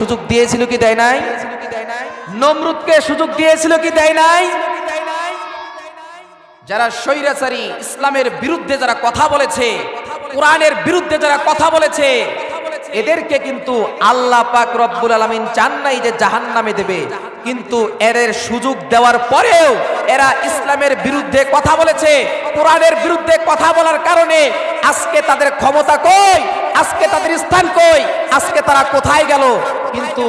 সুযোগ দিয়েছিল কি দেয় নাই? নমরুদকে সুযোগ দিয়েছিল কি দেয় নাই? যারা স্বৈরাচারী, ইসলামের বিরুদ্ধে যারা কথা বলেছে, কোরআনের বিরুদ্ধে যারা কথা বলেছে, এদেরকে কিন্তু আল্লাহ পাক রব্বুল আলামিন চান নাই যে জাহান্নামে দেবে। কিন্তু এদের সুযোগ দেওয়ার পরেও এরা ইসলামের বিরুদ্ধে কথা বলেছে, কোরআনের বিরুদ্ধে কথা বলার কারণে আজকে তাদের ক্ষমতা কই? আজকে তাদের স্থান কই? আজকে তারা কোথায় গেল? কিন্তু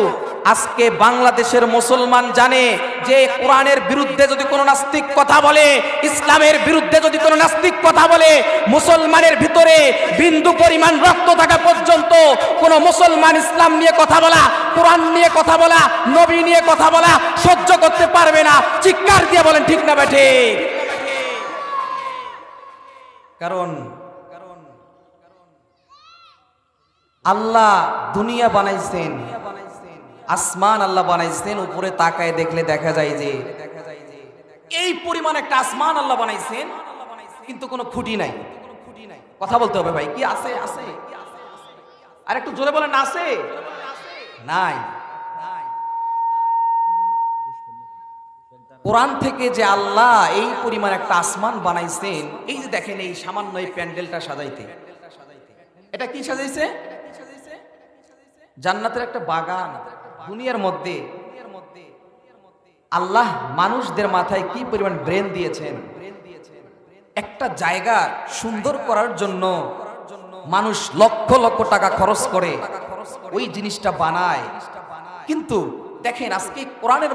আজকে বাংলাদেশের মুসলমান জানে যে কোরআনের বিরুদ্ধে যদি কোনো নাস্তিক কথা বলে, ইসলামের বিরুদ্ধে যদি কোনো নাস্তিক কথা বলে, মুসলমানের ভিতরে বিন্দু পরিমাণ রক্ত থাকা পর্যন্ত কোনো মুসলমান ইসলাম নিয়ে কথা বলা, কোরআন নিয়ে কথা বলা, নবী নিয়ে কথা বলা সহ্য করতে পারবে না। চিৎকার দিয়ে বলেন, ঠিক না বেঠে কারণ আল্লাহ দুনিয়া বানাইছেন। আসমান আল্লাহ বানাইছেন, উপরে তাকায় দেখলে দেখা যায় যে এই পরিমাণ একটা আসমান আল্লাহ বানাইছেন, কিন্তু কোনো খুঁটি নাই। কথা বলতে হবে ভাই, কি আছে? আছে। আর একটু জোরে বলেন, আছে? নাই। কোরআন থেকে যে আল্লাহ এই পরিমাণ একটা আসমান বানাইছেন, এই যে দেখেন এই সামান্য এই প্যান্ডেলটা সাজাইতে। এটা কি সাজাইছে? জান্নাতের একটা বাগান, দুনিয়ার মধ্যে। আল্লাহ মানুষদের মাথায় কি পরিমাণ ব্রেন দিয়েছেন? একটা জায়গা সুন্দর করার জন্য মানুষ লক্ষ লক্ষ টাকা খরচ করে ওই জিনিসটা বানায়। কিন্তু দেখেন, আজকে কোরআনের